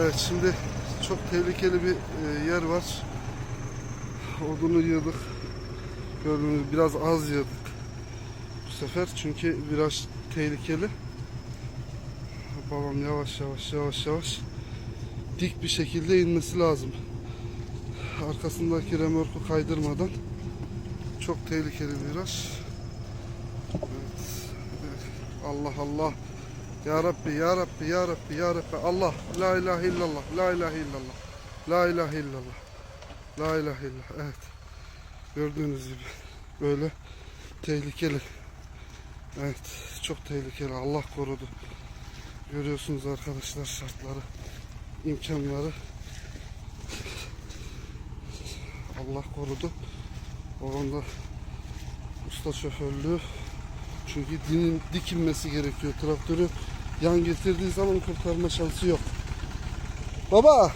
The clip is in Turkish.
Evet şimdi çok tehlikeli bir e, yer var. Odunu yığdık. Gördüğünüz biraz az yığdık. Bu sefer çünkü biraz tehlikeli. Babam yavaş yavaş yavaş yavaş dik bir şekilde inmesi lazım. Arkasındaki remorku kaydırmadan çok tehlikeli bir viraj. Evet. Allah Allah. Ya Rabbi, Ya Rabbi, Ya Rabbi, Ya Rabbi. Allah. La ilahe illallah. La ilahe illallah. La ilahe illallah. La ilahe illallah. Evet. Gördüğünüz gibi böyle tehlikeli. Evet. Çok tehlikeli. Allah korudu. Görüyorsunuz arkadaşlar şartları, imkanları. Allah korudu. Babam da usta şoförlüğü. Çünkü dinin dikilmesi gerekiyor. Traktörü yan getirdiği zaman kurtarma şansı yok. Baba